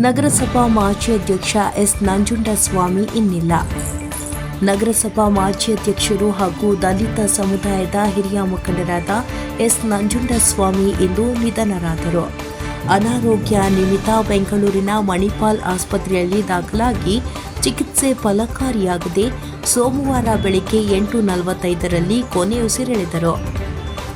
ನಗರಸಭಾ ಮಾಜಿ ಅಧ್ಯಕ್ಷ ಎಸ್. ನಂಜುಂಡಸ್ವಾಮಿ ಇನ್ನಿಲ್ಲ. ನಗರಸಭಾ ಮಾಜಿ ಅಧ್ಯಕ್ಷರು ಹಾಗೂ ದಲಿತ ಸಮುದಾಯದ ಹಿರಿಯ ಮುಖಂಡರಾದ ಎಸ್. ನಂಜುಂಡಸ್ವಾಮಿ ಇಂದು ನಿಧನರಾದರು. ಅನಾರೋಗ್ಯ ನಿಮಿತ್ತ ಬೆಂಗಳೂರಿನ ಮಣಿಪಾಲ್ ಆಸ್ಪತ್ರೆಯಲ್ಲಿ ದಾಖಲಾಗಿ ಚಿಕಿತ್ಸೆ ಫಲಕಾರಿಯಾಗದೆ ಸೋಮವಾರ ಬೆಳಗ್ಗೆ ಎಂಟು ನಲವತ್ತೈದರಲ್ಲಿ ಕೊನೆಯುಸಿರೆಳೆದರು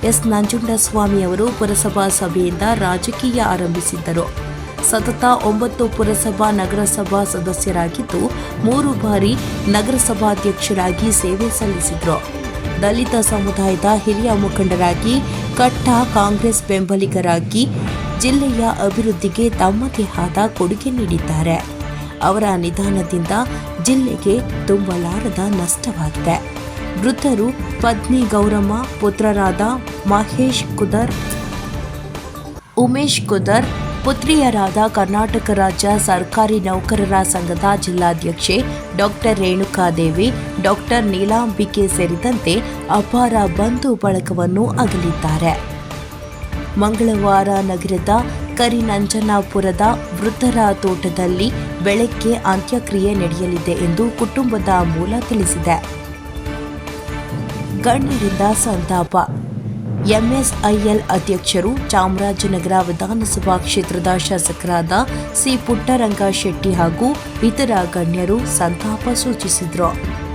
ಎಸ್. ನಂಜುಂಡಸ್ವಾಮಿ ಅವರು ಪುರಸಭಾ ಸಭೆಯಿಂದ ರಾಜಕೀಯ ಆರಂಭಿಸಿದ್ದರು. ಸತತ ಒಂಬತ್ತು ಪುರಸಭಾ, ನಗರಸಭಾ ಸದಸ್ಯರಾಗಿದ್ದು, ಮೂರು ಬಾರಿ ನಗರಸಭಾಧ್ಯಕ್ಷರಾಗಿ ಸೇವೆ ಸಲ್ಲಿಸಿದರು. ದಲಿತ ಸಮುದಾಯದ ಹಿರಿಯ ಮುಖಂಡರಾಗಿ, ಕಟ್ಟ ಕಾಂಗ್ರೆಸ್ ಬೆಂಬಲಿಗರಾಗಿ ಜಿಲ್ಲೆಯ ಅಭಿವೃದ್ಧಿಗೆ ತಮ್ಮದೇ ಆದ ಕೊಡುಗೆ ನೀಡಿದ್ದಾರೆ. ಅವರ ನಿಧನದಿಂದ ಜಿಲ್ಲೆಗೆ ತುಂಬಲಾರದ ನಷ್ಟವಾಗಿದೆ. ಮೃತರು ಪತ್ನಿ ಗೌರಮ್ಮ ಪುತ್ರರಾದ ಮಹೇಶ್ ಕುದರ್, ಉಮೇಶ್ ಕುದರ್ ಪುತ್ರಿಯರಾದ ಕರ್ನಾಟಕ ರಾಜ್ಯ ಸರ್ಕಾರಿ ನೌಕರರ ಸಂಘದ ಜಿಲ್ಲಾಧ್ಯಕ್ಷೆ ಡಾಕ್ಟರ್ ರೇಣುಕಾದೇವಿ, ಡಾಕ್ಟರ್ ನೀಲಾಂಬಿಕೆ ಸೇರಿದಂತೆ ಅಪಾರ ಬಂಧು ಬಳಗವನ್ನು ಅಗಲಿದ್ದಾರೆ. ಮಂಗಳವಾರ ನಗರದ ಕರಿನಂಜನಾಪುರದ ವೃದ್ಧರ ತೋಟದಲ್ಲಿ ಬೆಳಗ್ಗೆ ಅಂತ್ಯಕ್ರಿಯೆ ನಡೆಯಲಿದೆ ಎಂದು ಕುಟುಂಬದ ಮೂಲ ತಿಳಿಸಿದೆ. ಗಣ್ಯರಿಂದ ಸಂತಾಪ. ಎಂಎಸ್ಐಎಲ್ ಅಧ್ಯಕ್ಷರು ಚಾಮರಾಜನಗರ ವಿಧಾನಸಭಾ ಕ್ಷೇತ್ರದ ಶಾಸಕರಾದ ಸಿ ಪುಟ್ಟರಂಗ ಶೆಟ್ಟಿ ಹಾಗೂ ಇತರ ಗಣ್ಯರು ಸಂತಾಪ ಸೂಚಿಸಿದರು.